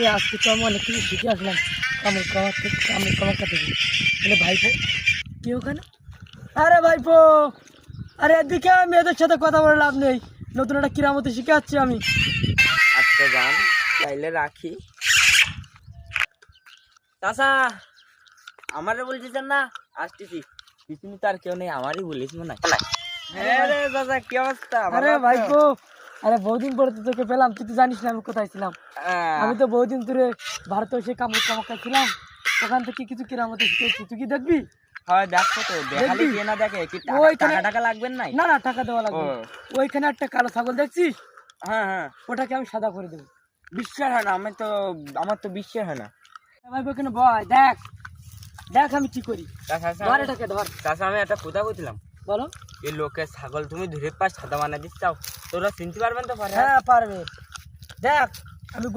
এই আজকে তো আমি অনেক কিছু শিখে আসলাম। কামড় কামার থেকে কামড় কামার থেকে বলে। ভাইপো কি ওখানে? আরে ভাইপো আরে এদিকে আয়, মেয়েদের সাথে কথা বলে লাভ নেই। নতুন একটা কিরামতি শিখে আসছি আমি। আচ্ছা যান তাইলে রাখি। চাচা আমারে বলতেছেন না আসতেছি। পিছনে তো আর কেউ নেই আমারই বলিস মনে হয়। হ্যাঁ রে চাচা কি অবস্থা? আরে ভাইপো আরে বহুদিন পরে তো তোকে পেলাম তুই তো জানিস না আমি কোথায় ছিলাম। হ্যাঁ। আমি তো বহুদিন ধরে ভারতে এসে কামড় ছিলাম ওখান থেকে কিছু কিরামতি শিখেছি। তুই কি দেখবি? হয় দেখো তো দেখালে কে না দেখে কি টাকা টাকা লাগবেন নাই? না না টাকা দেওয়া লাগবে না। ওইখানে একটা কালো ছাগল দেখছিস? হ্যাঁ হ্যাঁ। ওটাকে আমি সাদা করে দেবো। বিশ্বাস হয় না আমি তো আমার তো বিশ্বাস হয় না। ভাই ওখানে দেখ। দেখ আমি কি করি। চাচা ধর এটাকে ধর। চাচা আমি একটা কথা বলছিলাম বলো। এই লোকের ছাগল তুমি ধরে পাস সাদা বানা দিচ্ছ। তোরা চিনতে পারবেন তো পারবে হ্যাঁ পারবে। দেখ